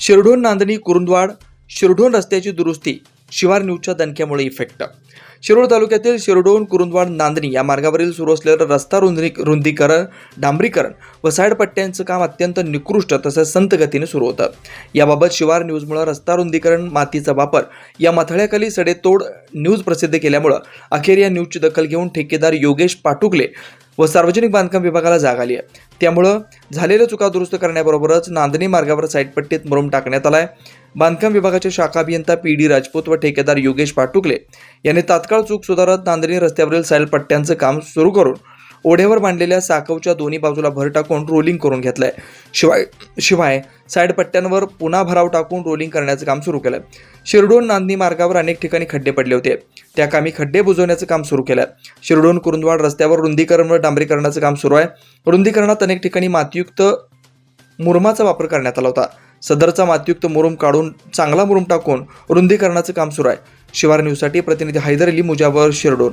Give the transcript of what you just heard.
शिरढोण नांदणी कुरुंदवाड शिरढोण रस्त्याची दुरुस्ती शिवार न्यूजच्या दणक्यामुळे इफेक्ट शिरोळ तालुक्यातील शिरडोण कुरुंदवाड नांदणी या मार्गावरील सुरू असलेलं रस्ता रुंदी रुंदीकरण डांबरीकरण व साईडपट्ट्यांचं काम अत्यंत निकृष्ट तसंच संत गतीने सुरू होतं. याबाबत शिवार न्यूजमुळं रस्ता रुंदीकरण मातीचा वापर या मथळ्याखाली सडेतोड न्यूज प्रसिद्ध केल्यामुळं अखेर या न्यूजची दखल घेऊन ठेकेदार योगेश पाटुकले व सार्वजनिक बांधकाम विभागाला जाग आली आहे. त्यामुळं झालेल्या चुका दुरुस्त करण्याबरोबरच नांदणी मार्गावर साईडपट्टीत मरुम टाकण्यात आला आहे बांधकाम विभागाचे शाखा अभियंता पी डी राजपूत व ठेकेदार योगेश पाटुकले यांनी तात्काळ चूक सुधारत नांदणी रस्त्यावरील साईलपट्ट्यांचं काम सुरू करून ओढ्यावर बांधलेल्या साकवच्या दोन्ही बाजूला भर टाकून रोलिंग करून घेतलं आहे शिवाय शिवाय साईड पट्ट्यांवर पुन्हा भराव टाकून रोलिंग करण्याचं काम सुरू केलं शिरडोन नांदणी मार्गावर अनेक ठिकाणी खड्डे पडले होते. त्या कामी खड्डे बुजवण्याचं काम सुरू केलं शिरडोन कुरुंदवाड रस्त्यावर रुंदीकरण व डांबरीकरणाचं काम सुरू आहे. रुंदीकरणात अनेक ठिकाणी मातीयुक्त मुरमाचा वापर करण्यात आला होता. सदरचा मातयुक्त मुरुम काढून चांगला मुरुम टाकून रुंदीकरणाचं काम सुरू आहे. शिवार न्यूजसाठी प्रतिनिधी हैदर अली मुजावर शिरडोन.